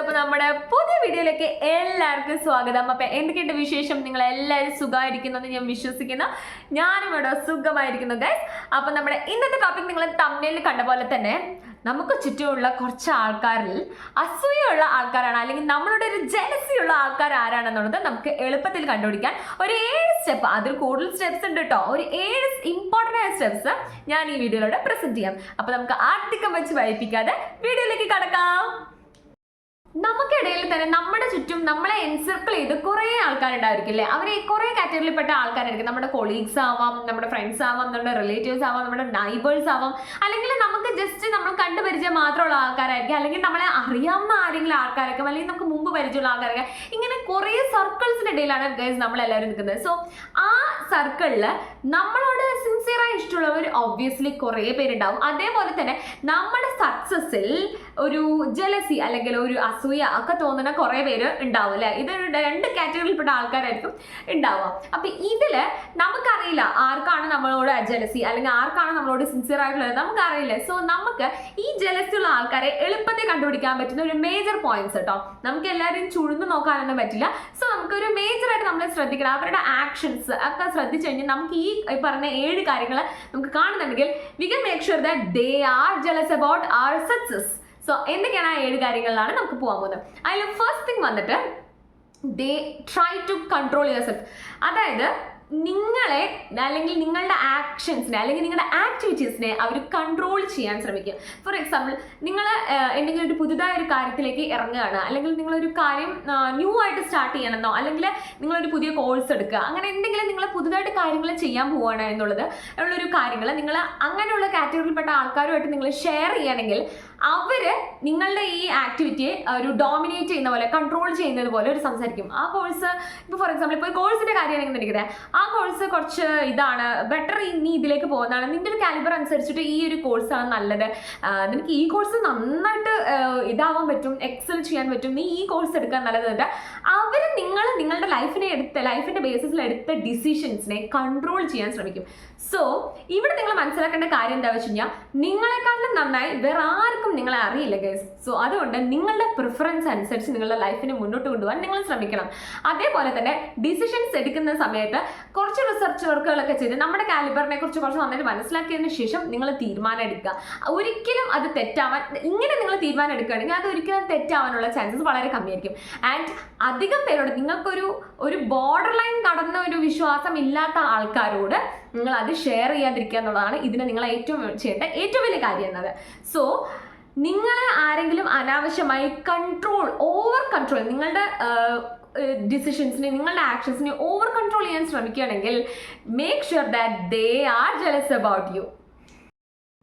അപ്പൊ നമ്മുടെ പുതിയ വീഡിയോയിലേക്ക് എല്ലാവർക്കും സ്വാഗതം. അപ്പൊ എന്തൊക്കെയുണ്ട് വിശേഷം? നിങ്ങൾ എല്ലാവരും സുഖമായിരിക്കുന്നെന്ന് ഞാൻ വിശ്വസിക്കുന്നു. ഞാനും ഇവിടെ സുഖമായിരിക്കുന്നു ഗൈസ്. അപ്പൊ നമ്മുടെ ഇന്നത്തെ ടോപ്പിക് നിങ്ങൾ തമ്മിൽ കണ്ട പോലെ തന്നെ നമുക്ക് ചുറ്റുമുള്ള കുറച്ച് ആൾക്കാരിൽ അസൂയുള്ള ആൾക്കാരാണ് അല്ലെങ്കിൽ നമ്മളുടെ ഒരു ജലസിയുള്ള ആൾക്കാർ ആരാണെന്നുള്ളത് നമുക്ക് എളുപ്പത്തിൽ കണ്ടുപിടിക്കാൻ ഒരു ഏഴ് സ്റ്റെപ്പ് അതിൽ കൂടുതൽ സ്റ്റെപ്സ് ഉണ്ട് കേട്ടോ ഒരു ഏഴ് ഇമ്പോർട്ടന്റ് ആയ സ്റ്റെപ്സ് ഞാൻ ഈ വീഡിയോയിലൂടെ പ്രസന്റ് ചെയ്യാം. അപ്പോൾ നമുക്ക് അധികം വെച്ച് വൈപ്പിക്കാതെ വീഡിയോയിലേക്ക് കടക്കാം. നമുക്കിടയിൽ തന്നെ നമ്മുടെ ചുറ്റും നമ്മളെ എൻസർക്കിൾ ചെയ്ത് കുറേ ആൾക്കാരുണ്ടായിരിക്കില്ലേ? അവരെ കുറേ കാറ്റഗറിയിൽപ്പെട്ട ആൾക്കാരായിരിക്കും. നമ്മുടെ കൊളീഗ്സ് ആവാം നമ്മുടെ ഫ്രണ്ട്സ് ആവാം നമ്മുടെ റിലേറ്റീവ്സ് ആവാം നമ്മുടെ നൈബേഴ്സ് ആവാം. അല്ലെങ്കിൽ നമുക്ക് ജസ്റ്റ് നമ്മൾ കണ്ടുപരിചയം മാത്രമുള്ള ആൾക്കാരായിരിക്കും. അല്ലെങ്കിൽ നമ്മളെ അറിയാവുന്ന ആരെങ്കിലും ആൾക്കാരൊക്കെ അല്ലെങ്കിൽ നമുക്ക് മുമ്പ് പരിചയമുള്ള ആൾക്കാരൊക്കെ ഇങ്ങനെ കുറേ സർക്കിൾസിന്റെ ഇടയിലാണ് ഗൈസ് നമ്മളെല്ലാവരും നിൽക്കുന്നത്. സോ ആ സർക്കിളിൽ നമ്മളോട് സിൻസിയറായി ഇഷ്ടമുള്ളവർ ഒബ്വിയസ്ലി കുറേ പേരുണ്ടാവും. അതേപോലെ തന്നെ നമ്മുടെ സക്സസിൽ ഒരു ജലസി അല്ലെങ്കിൽ ഒരു അസൂയ ഒക്കെ തോന്നുന്ന കുറേ പേര് ഉണ്ടാവും അല്ലേ? ഇത് രണ്ട് കാറ്റഗറിയിൽപ്പെട്ട ആൾക്കാരായിരിക്കും ഉണ്ടാവുക. അപ്പൊ ഇതിൽ നമുക്കറിയില്ല ആർക്കാണ് നമ്മളോട് ജലസി അല്ലെങ്കിൽ ആർക്കാണ് നമ്മളോട് സിൻസിയർ ആയിട്ടുള്ളത്. നമുക്കറിയില്ല. സോ നമുക്ക് ഈ ജലസി ഉള്ള ആൾക്കാരെ എളുപ്പത്തിൽ കണ്ടുപിടിക്കാൻ പറ്റുന്ന ഒരു മേജർ പോയിന്റ്സ് കേട്ടോ നമുക്ക് എല്ലാവരും ചുഴുന്നു നോക്കാനൊന്നും പറ്റില്ല. സോ നമുക്ക് ഒരു മേജർ ആയിട്ട് നമ്മൾ ശ്രദ്ധിക്കണം. അവരുടെ ആക്ഷൻസ് ഒക്കെ ശ്രദ്ധിച്ചു കഴിഞ്ഞാൽ നമുക്ക് ഈ പറഞ്ഞ ഏഴ് കാര്യങ്ങൾ നമുക്ക് കാണുന്നുണ്ടെങ്കിൽ we can make sure that they are jealous about our success so എന്തൊക്കെയാണ് ആ ഏഴ് കാര്യങ്ങളിലാണ് നമുക്ക് പോകാൻ പോകുന്നത്? അതിൽ ഫസ്റ്റ് തിങ് വന്നിട്ട് they try to control yourself അതായത് നിങ്ങളെ അല്ലെങ്കിൽ നിങ്ങളുടെ ആക്ഷൻസിനെ അല്ലെങ്കിൽ നിങ്ങളുടെ ആക്ടിവിറ്റീസിനെ അവർ കൺട്രോൾ ചെയ്യാൻ ശ്രമിക്കുക. ഫോർ എക്സാമ്പിൾ നിങ്ങൾ എന്തെങ്കിലും ഒരു പുതുതായ ഒരു കാര്യത്തിലേക്ക് ഇറങ്ങുകയാണ്. അല്ലെങ്കിൽ നിങ്ങളൊരു കാര്യം ന്യൂ ആയിട്ട് സ്റ്റാർട്ട് ചെയ്യണമെന്നോ അല്ലെങ്കിൽ നിങ്ങളൊരു പുതിയ കോഴ്സ് എടുക്കുക. അങ്ങനെ എന്തെങ്കിലും നിങ്ങൾ പുതുതായിട്ട് കാര്യങ്ങൾ ചെയ്യാൻ പോവുകയാണ് എന്നുള്ളത് ഉള്ളൊരു കാര്യങ്ങൾ നിങ്ങൾ അങ്ങനെയുള്ള കാറ്റഗറിയിൽപ്പെട്ട ആൾക്കാരുമായിട്ട് നിങ്ങൾ ഷെയർ ചെയ്യുകയാണെങ്കിൽ അവർ നിങ്ങളുടെ ഈ ആക്ടിവിറ്റിയെ ഒരു ഡോമിനേറ്റ് ചെയ്യുന്ന പോലെ കൺട്രോൾ ചെയ്യുന്നത് പോലെ ഒരു സംസാരിക്കും. ആ കോഴ്സ് ഇപ്പോൾ ഫോർ എക്സാമ്പിൾ ഇപ്പോൾ കോഴ്സിന്റെ എങ്ങനെ നിൽക്കുന്നത് ആ കോഴ്സ് കുറച്ച് ഇതാണ്. ബെറ്റർ നീ ഇതിലേക്ക് പോകുന്നതാണ്. നിന്റെ ഒരു കാലിബർ അനുസരിച്ചിട്ട് ഈ ഒരു കോഴ്സാണ് നല്ലത്. നിനക്ക് ഈ കോഴ്സ് നന്നായിട്ട് ഇതാവാൻ പറ്റും എക്സൽ ചെയ്യാൻ പറ്റും. നീ ഈ കോഴ്സ് എടുക്കാൻ നല്ലത് അവർ അവർ നിങ്ങൾ നിങ്ങളുടെ ലൈഫിനെ എടുത്ത ലൈഫിന്റെ ബേസിസിൽ എടുത്ത ഡിസിഷൻസിനെ കൺട്രോൾ ചെയ്യാൻ ശ്രമിക്കും. സോ ഇവിടെ നിങ്ങൾ മനസ്സിലാക്കേണ്ട കാര്യം എന്താ വെച്ച് കഴിഞ്ഞാൽ നിങ്ങളെക്കാളും നന്നായി വേറെ ആർക്കും നിങ്ങളെ അറിയില്ല ഗൈസ് സോ അതുകൊണ്ട് നിങ്ങളുടെ പ്രിഫറൻസ് അനുസരിച്ച് നിങ്ങളുടെ ലൈഫിനെ മുന്നോട്ട് കൊണ്ടുപോകാൻ നിങ്ങൾ ശ്രമിക്കണം. അതേപോലെ തന്നെ ഡിസിഷൻസ് എടുക്കുന്ന സമയത്ത് കുറച്ച് റിസർച്ച് വർക്കുകളൊക്കെ ചെയ്ത് നമ്മുടെ കാലിബറിനെ കുറിച്ച് കുറച്ച് നന്നായിട്ട് മനസ്സിലാക്കിയതിന് ശേഷം നിങ്ങൾ തീരുമാനം എടുക്കുക. ഒരിക്കലും അത് തെറ്റാവാൻ ഇങ്ങനെ നിങ്ങൾ തീരുമാനം എടുക്കുകയാണെങ്കിൽ അത് ഒരിക്കലും തെറ്റാവാനുള്ള ചാൻസസ് വളരെ കമ്മിയായിരിക്കും. ആൻഡ് അധികം പേരോട് നിങ്ങൾക്കൊരു ഒരു ബോർഡർ ലൈൻ കടന്ന ഒരു വിശ്വാസം ഇല്ലാത്ത ആൾക്കാരോട് നിങ്ങൾ അത് ഷെയർ ചെയ്യാതിരിക്കുക എന്നുള്ളതാണ് ഇതിന് നിങ്ങൾ ഏറ്റവും ചെയ്യേണ്ട ഏറ്റവും വലിയ കാര്യം എന്നത്. സോ നിങ്ങളെ ആരെങ്കിലും അനാവശ്യമായി കൺട്രോൾ ഓവർ കൺട്രോൾ നിങ്ങളുടെ ഡിസിഷൻസിനെ നിങ്ങളുടെ ആക്ഷൻസിനെ ഓവർ കൺട്രോൾ ചെയ്യാൻ ശ്രമിക്കുകയാണെങ്കിൽ make sure that they are jealous about you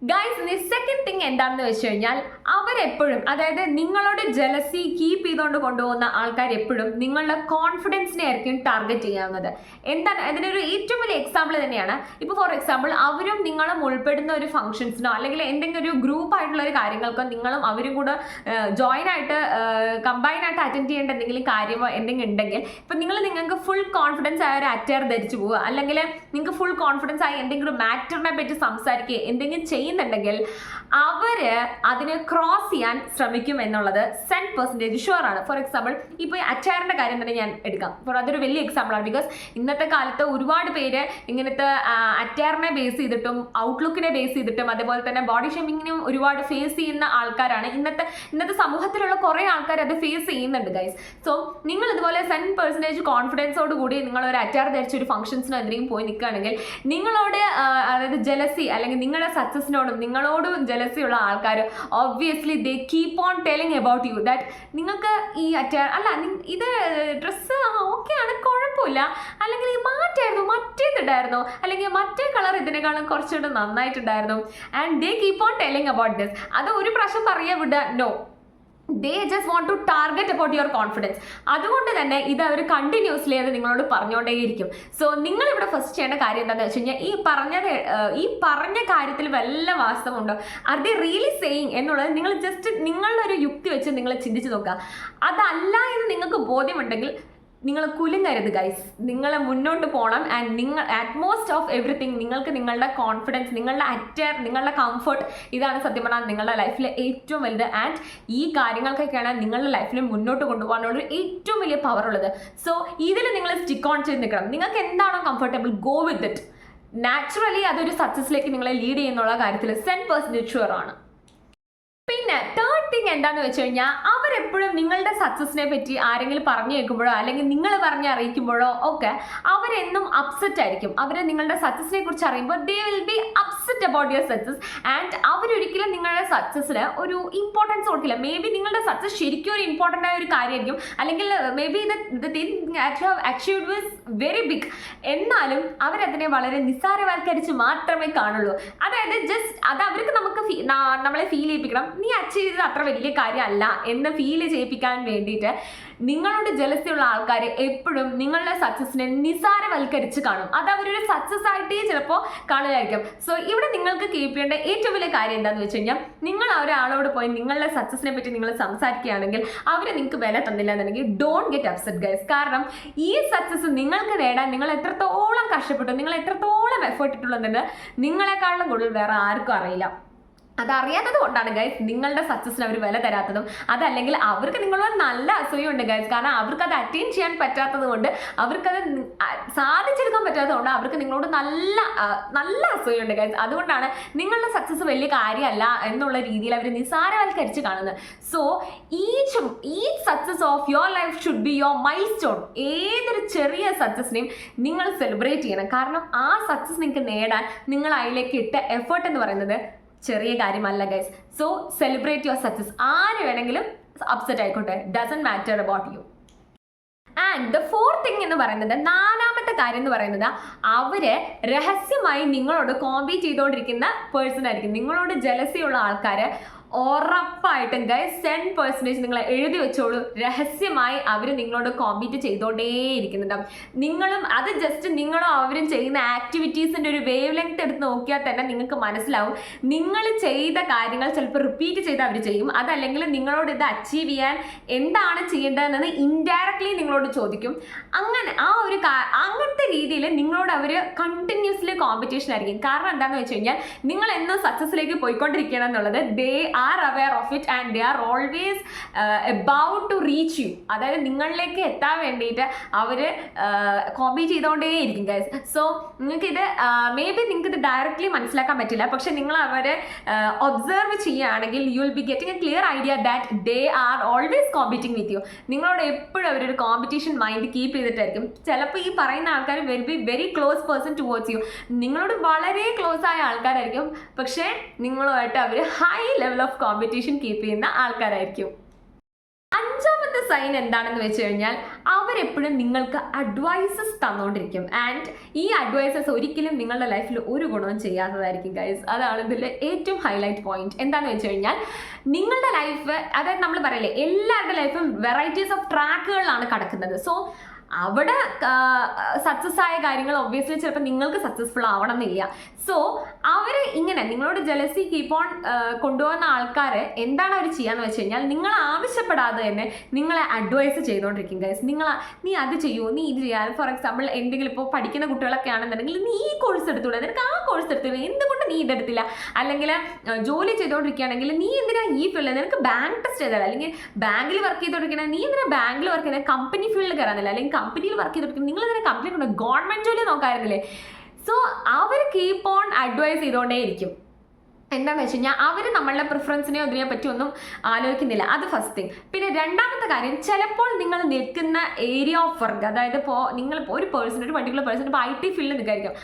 guys ഇനി സെക്കൻഡ് തിങ് എന്താണെന്ന് വെച്ച് കഴിഞ്ഞാൽ അവരെപ്പോഴും അതായത് നിങ്ങളുടെ ജലസി കീപ്പ് ചെയ്തുകൊണ്ട് കൊണ്ടുപോകുന്ന ആൾക്കാർ എപ്പോഴും നിങ്ങളുടെ കോൺഫിഡൻസിനെ ആയിരിക്കും ടാർഗറ്റ് ചെയ്യാവുന്നത്. എന്താണ് അതിനൊരു ഏറ്റവും വലിയ എക്സാമ്പിൾ തന്നെയാണ്. ഇപ്പോൾ ഫോർ എക്സാമ്പിൾ അവരും നിങ്ങളും ഉൾപ്പെടുന്ന ഒരു ഫംഗ്ഷൻസിനോ അല്ലെങ്കിൽ എന്തെങ്കിലും ഒരു ഗ്രൂപ്പ് ആയിട്ടുള്ള ഒരു കാര്യങ്ങൾക്കോ നിങ്ങളും അവരും കൂടെ ജോയിൻ ആയിട്ട് കമ്പൈൻ ആയിട്ട് അറ്റൻഡ് ചെയ്യേണ്ട എന്തെങ്കിലും കാര്യമോ എന്തെങ്കിലും ഉണ്ടെങ്കിൽ ഇപ്പം നിങ്ങൾ നിങ്ങൾക്ക് ഫുൾ കോൺഫിഡൻസ് ആയ ഒരു അറ്റയർ ധരിച്ചു പോവുക. അല്ലെങ്കിൽ നിങ്ങൾക്ക് ഫുൾ കോൺഫിഡൻസ് ആയി എന്തെങ്കിലും മാറ്ററിനെ പറ്റി സംസാരിക്കുക എന്തെങ്കിലും ചെയ്യുന്നുണ്ടെങ്കിൽ അവർ അതിനെ ക്രോസ് ചെയ്യാൻ ശ്രമിക്കും എന്നുള്ളത് സെൻ പെർസെന്റേജ് ഷുവർ ആണ്. ഫോർ എക്സാമ്പിൾ ഇപ്പോൾ അച്ചയറിന്റെ കാര്യം തന്നെ ഞാൻ എടുക്കാം. ഫോർ അതൊരു വലിയ എക്സാമ്പിൾ ആണ്. ബിക്കോസ് ഇന്നത്തെ കാലത്ത് ഒരുപാട് പേര് ഇങ്ങനത്തെ അറ്റയറിനെ ബേസ് ചെയ്തിട്ടും ഔട്ട്ലുക്കിനെ ബേസ് ചെയ്തിട്ടും അതേപോലെ തന്നെ ബോഡി ഷേമിങ്ങിനും ഒരുപാട് ഫേസ് ചെയ്യുന്ന ആൾക്കാരാണ്. ഇന്നത്തെ ഇന്നത്തെ സമൂഹത്തിലുള്ള കുറേ ആൾക്കാർ അത് ഫേസ് ചെയ്യുന്നുണ്ട് ഗൈസ് സോ നിങ്ങൾ ഇതുപോലെ സെൻ പെർസെന്റേജ് കോൺഫിഡൻസോട് കൂടി നിങ്ങൾ ഒരു അറ്റാർ ധരിച്ച ഒരു ഫംഗ്ഷൻസിനോ എന്തെങ്കിലും പോയി നിൽക്കുകയാണെങ്കിൽ നിങ്ങളോട് അതായത് ജലസി അല്ലെങ്കിൽ നിങ്ങളുടെ സക്സസിനോടും നിങ്ങളോടും ജലസിയുള്ള ആൾക്കാർ obviously they keep on telling about you that നിങ്ങൾക്ക് ഈ അറ്റാർ അല്ല ഇത് ഡ്രസ്സ് ആണ് കുഴപ്പമില്ല. അല്ലെങ്കിൽ ഈ മാറ്റായിരുന്നു മറ്റേതുണ്ടായിരുന്നു അല്ലെങ്കിൽ മറ്റേ കളർ ഇതിനേക്കാളും കുറച്ചുകൂടെ നന്നായിട്ടുണ്ടായിരുന്നു. And they keep on telling about this അത് ഒരു പ്രാവശ്യം പറയാ വിടുക no they just want to target about your confidence അതുകൊണ്ട് തന്നെ ഇത് അവർ കണ്ടിന്യൂസ്ലി അത് നിങ്ങളോട് പറഞ്ഞുകൊണ്ടേയിരിക്കും. സോ നിങ്ങൾ ഇവിടെ ഫസ്റ്റ് ചെയ്യേണ്ട കാര്യം എന്താണെന്ന് വെച്ച് കഴിഞ്ഞാൽ ഈ പറഞ്ഞത് ഈ പറഞ്ഞ കാര്യത്തിൽ വല്ല വാസ്തവമുണ്ടോ ആർ ദേ റിയലി സെയിങ് എന്നുള്ളത് നിങ്ങൾ ജസ്റ്റ് നിങ്ങളുടെ ഒരു യുക്തി വെച്ച് നിങ്ങൾ ചിന്തിച്ച് നോക്കുക. അതല്ല എന്ന് നിങ്ങൾക്ക് ബോധ്യമുണ്ടെങ്കിൽ നിങ്ങൾ കുലുങ്ങരുത് ഗൈസ് നിങ്ങൾ മുന്നോട്ട് പോകണം ആൻഡ് നിങ്ങൾ അറ്റ്മോസ്റ്റ് ഓഫ് എവറിത്തിങ് നിങ്ങൾക്ക് നിങ്ങളുടെ കോൺഫിഡൻസ് നിങ്ങളുടെ അറ്റയർ നിങ്ങളുടെ കംഫർട്ട് ഇതാണ് സത്യം പറഞ്ഞാൽ നിങ്ങളുടെ ലൈഫിലെ ഏറ്റവും വലുത്. ആൻഡ് ഈ കാര്യങ്ങൾക്കൊക്കെയാണ് നിങ്ങളുടെ ലൈഫിൽ മുന്നോട്ട് കൊണ്ടുപോകാനുള്ള ഏറ്റവും വലിയ പവർ ഉള്ളത്. സോ ഇതിൽ നിങ്ങൾ സ്റ്റിക്ക് ഓൺ ചെയ്ത് നിൽക്കണം നിങ്ങൾക്ക് എന്താണോ comfortable go with it naturally അതൊരു സക്സസ്സിലേക്ക് നിങ്ങളെ ലീഡ് ചെയ്യുന്നുള്ള കാര്യത്തിൽ സെൻ പെർസെന്റേജ് ഷുവർ ആണ്. പിന്നെ തേർഡ് തിങ് എന്താന്ന് വെച്ച് കഴിഞ്ഞാൽ അവരെപ്പോഴും നിങ്ങളുടെ സക്സസിനെ പറ്റി ആരെങ്കിലും പറഞ്ഞു കേൾക്കുമ്പോഴോ അല്ലെങ്കിൽ നിങ്ങൾ പറഞ്ഞ് അറിയിക്കുമ്പോഴോ ഒക്കെ അവരെന്നും അപ്സെറ്റ് ആയിരിക്കും. അവർ നിങ്ങളുടെ സക്സസിനെ കുറിച്ച് അറിയുമ്പോൾ they will be upset about your success and അവരൊരിക്കലും നിങ്ങളുടെ സക്സസിന് ഒരു ഇമ്പോർട്ടൻസ് കൊടുക്കില്ല. മേ ബി നിങ്ങളുടെ സക്സസ് ശരിക്കും ഒരു ഇമ്പോർട്ടന്റ് ആയ ഒരു കാര്യമായിരിക്കും. അല്ലെങ്കിൽ maybe achieved with very big എന്നാലും അവരതിനെ വളരെ നിസ്സാരവൽക്കരിച്ച് മാത്രമേ കാണുള്ളൂ. അതായത് ജസ്റ്റ് അത് അവർക്ക് നമുക്ക് നമ്മളെ ഫീൽ ചെയ്യിപ്പിക്കണം. നീ അച്ചീവ് ചെയ്തത് അത്ര വലിയ കാര്യമല്ല എന്ന് ഫീൽ ചെയ്യിപ്പിക്കാൻ വേണ്ടിയിട്ട് നിങ്ങളോട് ജലസ്യുള്ള ആൾക്കാർ എപ്പോഴും നിങ്ങളുടെ സക്സസിനെ നിസാരവൽക്കരിച്ച് കാണും. അത് അവരൊരു സക്സസ് ആയിട്ടേ ചിലപ്പോൾ കാണുകയായിരിക്കും സോ ഇവിടെ നിങ്ങൾക്ക് കീപ്പ് ചെയ്യേണ്ട ഏറ്റവും വലിയ കാര്യം എന്താണെന്ന് വെച്ച് കഴിഞ്ഞാൽ നിങ്ങൾ ഒരാളോട് പോയി നിങ്ങളുടെ സക്സസിനെ പറ്റി നിങ്ങൾ സംസാരിക്കുകയാണെങ്കിൽ അവർ നിങ്ങൾക്ക് വില തന്നില്ല എന്നുണ്ടെങ്കിൽ ഡോണ്ട് ഗെറ്റ് അപ്സെറ്റ് ഗൈസ് കാരണം ഈ സക്സസ് നിങ്ങൾക്ക് നേടാൻ നിങ്ങൾ എത്രത്തോളം കഷ്ടപ്പെട്ടു നിങ്ങൾ എത്രത്തോളം എഫേർട്ട് ഇട്ടുള്ളതെന്ന് നിങ്ങളെക്കാളും കൂടുതൽ വേറെ ആർക്കും അറിയില്ല. അതറിയാത്തത് കൊണ്ടാണ് ഗൈസ് നിങ്ങളുടെ സക്സസിന് അവർ വില തരാത്തതും അതല്ലെങ്കിൽ അവർക്ക് നിങ്ങളോട് നല്ല അസൂയുണ്ട് ഗൈസ് കാരണം അവർക്ക് അത് അറ്റൈൻ ചെയ്യാൻ പറ്റാത്തത് കൊണ്ട് അവർക്കത് സാധിച്ചെടുക്കാൻ പറ്റാത്തത് കൊണ്ട് അവർക്ക് നിങ്ങളോട് നല്ല നല്ല അസൂയുണ്ട് ഗൈസ് അതുകൊണ്ടാണ് നിങ്ങളുടെ സക്സസ് വലിയ കാര്യമല്ല എന്നുള്ള രീതിയിൽ അവർ നിസാരവൽക്കരിച്ച് കാണുന്നത്. സോ ഈച്ചും ഈ success of your life should be your milestone ഏതൊരു ചെറിയ സക്സസിനെയും നിങ്ങൾ സെലിബ്രേറ്റ് ചെയ്യണം. കാരണം ആ സക്സസ് നിങ്ങൾക്ക് നേടാൻ നിങ്ങൾ അതിലേക്ക് ഇട്ട എഫേർട്ട് എന്ന് പറയുന്നത് ചെറിയ കാര്യമല്ല guys so celebrate your success ആര് വേണമെങ്കിലും അപ്സെറ്റ് ആയിക്കോട്ടെ. Doesn't matter about you and the fourth thing എന്ന് പറയുന്നത് നാലാമത്തെ കാര്യം എന്ന് പറയുന്നത് അവർ രഹസ്യമായി നിങ്ങളോട് കോമ്പീറ്റ് ചെയ്തുകൊണ്ടിരിക്കുന്ന പേഴ്സൺ ആയിരിക്കും. നിങ്ങളോട് ജലസിയുള്ള ആൾക്കാര് ഉറപ്പായിട്ടും ഗൈസ് ടെൻ പെർസെന്റേജ് നിങ്ങൾ എഴുതി വെച്ചോളൂ. രഹസ്യമായി അവർ നിങ്ങളോട് കോമ്പീറ്റ് ചെയ്തുകൊണ്ടേയിരിക്കുന്നുണ്ടാവും നിങ്ങളും അത് ജസ്റ്റ് നിങ്ങളും അവരും ചെയ്യുന്ന ആക്ടിവിറ്റീസിന്റെ ഒരു വേവ് ലെങ്ത് എടുത്ത് നോക്കിയാൽ തന്നെ നിങ്ങൾക്ക് മനസ്സിലാവും. നിങ്ങൾ ചെയ്ത കാര്യങ്ങൾ ചിലപ്പോൾ റിപ്പീറ്റ് ചെയ്ത് അവർ ചെയ്യും. അതല്ലെങ്കിൽ നിങ്ങളോട് ഇത് അച്ചീവ് ചെയ്യാൻ എന്താണ് ചെയ്യേണ്ടതെന്ന് ഇൻഡയറക്ട്ലി നിങ്ങളോട് ചോദിക്കും. അങ്ങനെ ആ ഒരു അങ്ങനത്തെ രീതിയിൽ നിങ്ങളോട് അവർ കണ്ടിന്യൂസ്ലി കോമ്പറ്റീഷൻ ആയിരിക്കും. കാരണം എന്താണെന്ന് വെച്ച് കഴിഞ്ഞാൽ നിങ്ങൾ എന്നും സക്സസ്സിലേക്ക് പോയിക്കൊണ്ടിരിക്കണം എന്നുള്ളത് they are aware of it and they are always about to reach you അതായത് നിങ്ങളിലേക്ക് എത്താൻ വേണ്ടിയിട്ട് അവർ കോമ്പീറ്റ് ചെയ്തുകൊണ്ടേയിരിക്കും ഗൈസ് സോ നിങ്ങൾക്കിത് മേ ബി നിങ്ങൾക്ക് ഇത് ഡയറക്റ്റ്ലി മനസ്സിലാക്കാൻ പറ്റില്ല. പക്ഷെ നിങ്ങൾ അവരെ ഒബ്സർവ് ചെയ്യുകയാണെങ്കിൽ you will be getting a clear idea that they are always competing with you നിങ്ങളോട് എപ്പോഴും അവരൊരു കോമ്പറ്റീഷൻ മൈൻഡ് കീപ്പ് ചെയ്തിട്ടായിരിക്കും. ചിലപ്പോൾ ഈ പറയുന്ന ആൾക്കാർ will be very close person towards you നിങ്ങളോട് വളരെ ക്ലോസ് ആയ ആൾക്കാരായിരിക്കും. പക്ഷേ നിങ്ങളുമായിട്ട് അവർ high level of competition keep ചെയ്യുന്ന ആൾക്കാരായിരിക്കും. അഞ്ചാമത്തെ സൈൻ എന്താണെന്ന് വെച്ച് കഴിഞ്ഞാൽ അവരെപ്പോഴും നിങ്ങൾക്ക് അഡ്വൈസസ് തന്നുകൊണ്ടിരിക്കും ആൻഡ് ഈ അഡ്വൈസസ് ഒരിക്കലും നിങ്ങളുടെ ലൈഫിൽ ഒരു ഗുണവും ചെയ്യാത്തതായിരിക്കും ഗൈസ് അതാണ് ഇതിൽ ഏറ്റവും ഹൈലൈറ്റ് പോയിന്റ് എന്താണെന്ന് വെച്ച് കഴിഞ്ഞാൽ നിങ്ങളുടെ ലൈഫ് അതായത് നമ്മൾ പറയില്ലേ എല്ലാവരുടെ ലൈഫും വെറൈറ്റീസ് ഓഫ് ട്രാക്കുകളിലാണ് കടക്കുന്നത്. സോ അവിടെ സക്സസ് ആയ കാര്യങ്ങൾ ഒബ്വിയസ്ലി ചിലപ്പോൾ നിങ്ങൾക്ക് സക്സസ്ഫുൾ ആവണം എന്നില്ല സോ അവർ ഇങ്ങനെ നിങ്ങളോട് ജലസി കീപ്പ് ഓൺ കൊണ്ടുപോകുന്ന ആൾക്കാർ എന്താണ് അവർ ചെയ്യാന്ന് വെച്ച് കഴിഞ്ഞാൽ നിങ്ങൾ ആവശ്യപ്പെടാതെ തന്നെ നിങ്ങളെ അഡ്വൈസ് ചെയ്തുകൊണ്ടിരിക്കും ഗൈസ് നിങ്ങൾ നീ അത് ചെയ്യൂ നീ ഇത് ചെയ്യാൻ ഫോർ എക്സാമ്പിൾ എന്തെങ്കിലും ഇപ്പോൾ പഠിക്കുന്ന കുട്ടികളൊക്കെ ആണെന്നുണ്ടെങ്കിൽ നീ ഈ കോഴ്സ് എടുത്തൂടെ? നിനക്ക് ആ കോഴ്സ് എടുത്തില്ല? എന്തുകൊണ്ട് നീ ഇതെടുത്തില്ല അല്ലെങ്കിൽ ജോലി ചെയ്തുകൊണ്ടിരിക്കുകയാണെങ്കിൽ നീ എന്തിനാ ഈ ഫീൽഡ് നിനക്ക് ബാങ്ക് ടെസ്റ്റ് ചെയ്താൽ അല്ലെങ്കിൽ ബാങ്കിൽ വർക്ക് ചെയ്തുകൊണ്ടിരിക്കണേ നീ എന്തിനാ ബാങ്കിൽ വർക്ക് ചെയ്യുന്നത് കമ്പനി ഫീൽഡിൽ കയറാനില്ല അല്ലെങ്കിൽ കമ്പനിയിൽ വർക്ക് ചെയ്തപ്പോൾ നിങ്ങൾ ഇതിനെ കമ്പനി ഉണ്ട് ഗവൺമെന്റ് ജോലി നോക്കായിരുന്നില്ലേ? സോ അവർ കീപ്പ് ഓൺ അഡ്വൈസ് ചെയ്തുകൊണ്ടേയിരിക്കും എന്താണെന്ന് വെച്ച് കഴിഞ്ഞാൽ അവർ നമ്മളുടെ പ്രിഫറൻസിനെയോ ഇതിനെ പറ്റി ഒന്നും ആലോചിക്കുന്നില്ല. അത് ഫസ്റ്റ് തിങ് പിന്നെ രണ്ടാമത്തെ കാര്യം ചിലപ്പോൾ നിങ്ങൾ നിൽക്കുന്ന ഏരിയ ഓഫ് വർക്ക് അതായത് ഇപ്പോൾ നിങ്ങൾ ഒരു പേഴ്സൺ ഒരു പർട്ടിക്കുലർ പേഴ്സൺ ഇപ്പോൾ ഐ ടി ഫീൽഡിൽ നിൽക്കായിരിക്കും.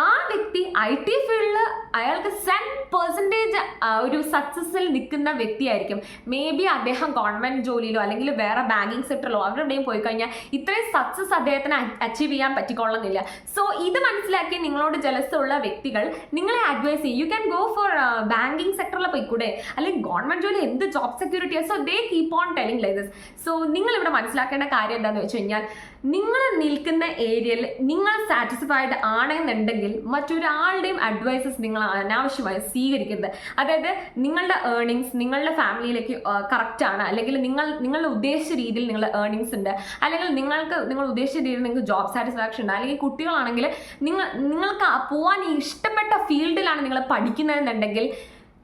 ആ വ്യക്തി ഐ ടി ഫീൽഡിൽ അയാൾക്ക് സെൻ പെർസെന്റേജ് ഒരു സക്സസ്സിൽ നിൽക്കുന്ന വ്യക്തിയായിരിക്കും. മേ ബി അദ്ദേഹം ഗവൺമെന്റ് ജോലിയിലോ അല്ലെങ്കിൽ വേറെ ബാങ്കിങ് സെക്ടറിലോ അവരുടെയും പോയി കഴിഞ്ഞാൽ ഇത്രയും സക്സസ് അദ്ദേഹത്തിന് അച്ചീവ് ചെയ്യാൻ പറ്റിക്കൊള്ളുന്നില്ല. സോ ഇത് മനസ്സിലാക്കി നിങ്ങളോട് ജലസുള്ള വ്യക്തികൾ നിങ്ങളെ അഡ്വൈസ് ചെയ്യും. You can go for banking സെക്ടറിൽ പോയിക്കൂടെ അല്ലെങ്കിൽ ഗവൺമെന്റ് ജോലി എന്ത് job security so they keep on telling lies so നിങ്ങൾ ഇവിടെ മനസ്സിലാക്കേണ്ട കാര്യം എന്താണെന്ന് വെച്ച് കഴിഞ്ഞാൽ നിങ്ങൾ നിൽക്കുന്ന ഏരിയയിൽ നിങ്ങൾ സാറ്റിസ്ഫൈഡ് ആണെന്നുണ്ടെങ്കിൽ മറ്റൊരാളുടെയും അഡ്വൈസസ് നിങ്ങൾ അനാവശ്യമായി സ്വീകരിക്കരുത്. അതായത് നിങ്ങളുടെ ഏർണിങ്സ് നിങ്ങളുടെ ഫാമിലിയിലേക്ക് കറക്റ്റ് ആണ്. അല്ലെങ്കിൽ നിങ്ങൾ നിങ്ങളുടെ ഉദ്ദേശിച്ച രീതിയിൽ നിങ്ങളുടെ ഏർണിങ്സ് ഉണ്ട്. അല്ലെങ്കിൽ നിങ്ങൾക്ക് നിങ്ങൾ ഉദ്ദേശിച്ച രീതിയിൽ നിങ്ങൾക്ക് ജോബ് സാറ്റിസ്ഫാക്ഷൻ ഉണ്ട്. അല്ലെങ്കിൽ കുട്ടികളാണെങ്കിൽ നിങ്ങൾ നിങ്ങൾക്ക് പോകാൻ ഇഷ്ടപ്പെട്ട ഫീൽഡിലാണ് നിങ്ങൾ പഠിക്കുന്നതെന്നുണ്ടെങ്കിൽ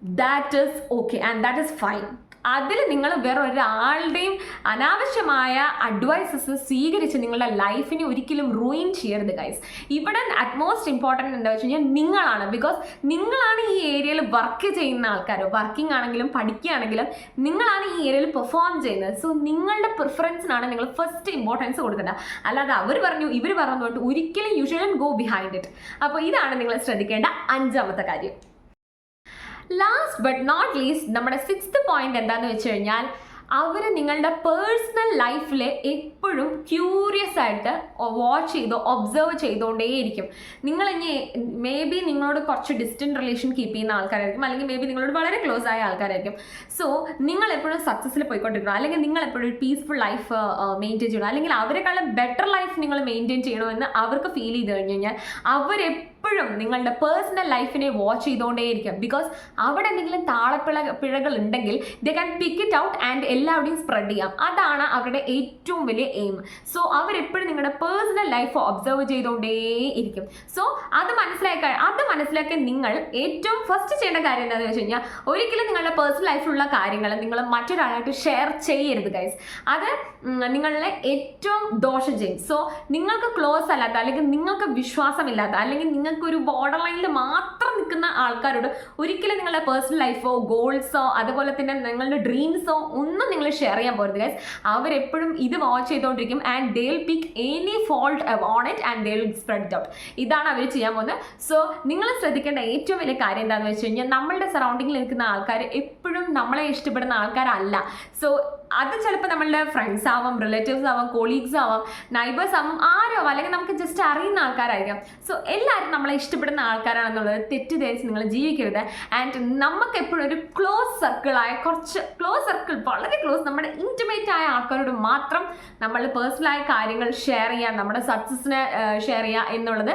that is okay and that is fine അതിൽ നിങ്ങൾ വേറെ ഒരാളുടെയും അനാവശ്യമായ അഡ്വൈസസ് സ്വീകരിച്ച് നിങ്ങളുടെ ലൈഫിനെ ഒരിക്കലും റൂയിൻ ചെയ്യരുത് ഗൈസ് ഇവിടെ അറ്റ്മോസ്റ്റ് ഇമ്പോർട്ടന്റ് എന്താ വെച്ച് കഴിഞ്ഞാൽ നിങ്ങളാണ്. ബിക്കോസ് നിങ്ങളാണ് ഈ ഏരിയയിൽ വർക്ക് ചെയ്യുന്ന ആൾക്കാർ വർക്കിംഗ് ആണെങ്കിലും പഠിക്കുകയാണെങ്കിലും നിങ്ങളാണ് ഈ ഏരിയയിൽ പെർഫോം ചെയ്യുന്നത്. സോ നിങ്ങളുടെ പ്രിഫറൻസിനാണ് നിങ്ങൾ ഫസ്റ്റ് ഇമ്പോർട്ടൻസ് കൊടുക്കേണ്ടത്. അല്ലാതെ അവർ പറഞ്ഞു ഇവർ പറഞ്ഞു ഒരിക്കലും you shouldn't go behind it അപ്പോൾ ഇതാണ് നിങ്ങൾ ശ്രദ്ധിക്കേണ്ട അഞ്ചാമത്തെ കാര്യം. ലാസ്റ്റ് ബട്ട് നോട്ട് ലീസ്റ്റ് നമ്മുടെ സിക്സ്ത് പോയിന്റ് എന്താന്ന് വെച്ച് കഴിഞ്ഞാൽ അവർ നിങ്ങളുടെ പേഴ്സണൽ ലൈഫിൽ എപ്പോഴും ക്യൂരിയസ് ആയിട്ട് വാച്ച് ചെയ്ത് ഒബ്സർവ് ചെയ്തുകൊണ്ടേയിരിക്കും. നിങ്ങൾ ഇനി മേ ബി നിങ്ങളോട് കുറച്ച് ഡിസ്റ്റന്റ് റിലേഷൻ കീപ്പ് ചെയ്യുന്ന ആൾക്കാരായിരിക്കും അല്ലെങ്കിൽ മേ ബി നിങ്ങളോട് വളരെ ക്ലോസ് ആയ ആൾക്കാരായിരിക്കും. സോ നിങ്ങൾ എപ്പോഴും സക്സസ്സിൽ പോയിക്കൊണ്ടിരിക്കണം. അല്ലെങ്കിൽ നിങ്ങൾ എപ്പോഴും പീസ്ഫുൾ ലൈഫ് മെയിന്റെയിൻ ചെയ്യണം. അല്ലെങ്കിൽ അവരെക്കാളും ബെറ്റർ ലൈഫ് നിങ്ങൾ മെയിന്റെയിൻ ചെയ്യണമെന്ന് അവർക്ക് ഫീൽ ചെയ്ത് കഴിഞ്ഞ് കഴിഞ്ഞാൽ അവരെപ്പോഴും നിങ്ങളുടെ പേഴ്സണൽ ലൈഫിനെ വാച്ച് ചെയ്തുകൊണ്ടേയിരിക്കും. ബിക്കോസ് അവിടെ എന്തെങ്കിലും താളപ്പിഴ പിഴകൾ ഉണ്ടെങ്കിൽ they can pick it out and എല്ലാവരുടെയും സ്പ്രെഡ് ചെയ്യാം. അതാണ് അവരുടെ ഏറ്റവും വലിയ എയിം സോ അവരെപ്പോഴും നിങ്ങളുടെ പേഴ്സണൽ ലൈഫ് ഒബ്സർവ് ചെയ്തുകൊണ്ടേ ഇരിക്കും സോ അത് മനസ്സിലാക്കാൻ അത് മനസ്സിലാക്കാൻ നിങ്ങൾ ഏറ്റവും ഫസ്റ്റ് ചെയ്യേണ്ട കാര്യം എന്താണെന്ന് വെച്ച് കഴിഞ്ഞാൽ ഒരിക്കലും നിങ്ങളുടെ പേഴ്സണൽ ലൈഫിലുള്ള കാര്യങ്ങൾ നിങ്ങൾ മറ്റൊരാളായിട്ട് ഷെയർ ചെയ്യരുത് ഗൈസ് അത് നിങ്ങളുടെ നിങ്ങളെ ഏറ്റവും ദോഷം ചെയ്യും. സോ നിങ്ങൾക്ക് ക്ലോസ് അല്ലാത്ത അല്ലെങ്കിൽ നിങ്ങൾക്ക് വിശ്വാസമില്ലാത്ത അല്ലെങ്കിൽ നിങ്ങൾക്ക് ഒരു ബോർഡർ ലൈനിൽ മാത്രം നിൽക്കുന്ന ആൾക്കാരോട് ഒരിക്കലും നിങ്ങളുടെ പേഴ്സണൽ ലൈഫോ ഗോൾസോ അതുപോലെ തന്നെ നിങ്ങളുടെ ഡ്രീംസോ ഒന്നും നിങ്ങൾ ഷെയർ ചെയ്യാൻ പോകരുത് ഗൈസ് അവരെപ്പോഴും ഇത് വാച്ച് ചെയ്തുകൊണ്ടിരിക്കും and they will pick any fault on it and they will spread out ഇതാണ് അവർ ചെയ്യാൻ പോകുന്നത്. സോ നിങ്ങൾ ശ്രദ്ധിക്കേണ്ട ഏറ്റവും വലിയ കാര്യം എന്താണെന്ന് വെച്ച് കഴിഞ്ഞാൽ നമ്മളുടെ സറൗണ്ടിങ്ങിൽ നിൽക്കുന്ന ആൾക്കാർ എപ്പോഴും നമ്മളെ ഇഷ്ടപ്പെടുന്ന ആൾക്കാരല്ല. സോ അത് ചിലപ്പോൾ നമ്മളുടെ ഫ്രണ്ട്സ് ആവാം റിലേറ്റീവ്സ് ആവാം കൊളീഗ്സ് ആവാം നൈബേഴ്സ് ആവാം ആരോ അല്ലെങ്കിൽ നമുക്ക് ജസ്റ്റ് അറിയുന്ന ആൾക്കാരായിരിക്കാം. സോ എല്ലാവരും നമ്മളെ ഇഷ്ടപ്പെടുന്ന ആൾക്കാരാണെന്നുള്ളത് തെറ്റിദ്ധരിച്ച് നിങ്ങൾ ജീവിക്കരുത്. ആൻഡ് നമുക്ക് എപ്പോഴും ഒരു ക്ലോസ് സർക്കിളായ കുറച്ച് ക്ലോസ് സർക്കിൾ വളരെ ക്ലോസ് നമ്മുടെ ഇന്റിമേറ്റ് ആയ ആൾക്കാരോട് മാത്രം നമ്മൾ പേഴ്സണലായ കാര്യങ്ങൾ ഷെയർ ചെയ്യുക നമ്മുടെ സക്സസ്സിനെ ഷെയർ ചെയ്യുക എന്നുള്ളത്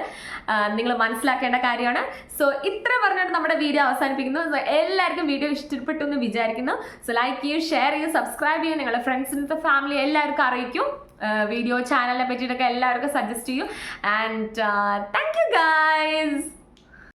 നിങ്ങൾ മനസ്സിലാക്കേണ്ട കാര്യമാണ്. സോ ഇത്ര പറഞ്ഞിട്ട് നമ്മുടെ വീഡിയോ അവസാനിപ്പിക്കുന്നു. എല്ലാവർക്കും വീഡിയോ ഇഷ്ടപ്പെട്ടു എന്ന് വിചാരിക്കുന്നു. സോ ലൈക്ക് ചെയ്യുക ഷെയർ ചെയ്യുക സബ്സ്ക്രൈബ് ചെയ്യുക നിങ്ങളുടെ ഫ്രണ്ട്സിനത്തെ ഫാമിലി എല്ലാവർക്കും അറിയിക്കും. വീഡിയോ ചാനലിനെ പറ്റിയിട്ടൊക്കെ എല്ലാവർക്കും സജസ്റ്റ് ചെയ്യൂ. And thank you guys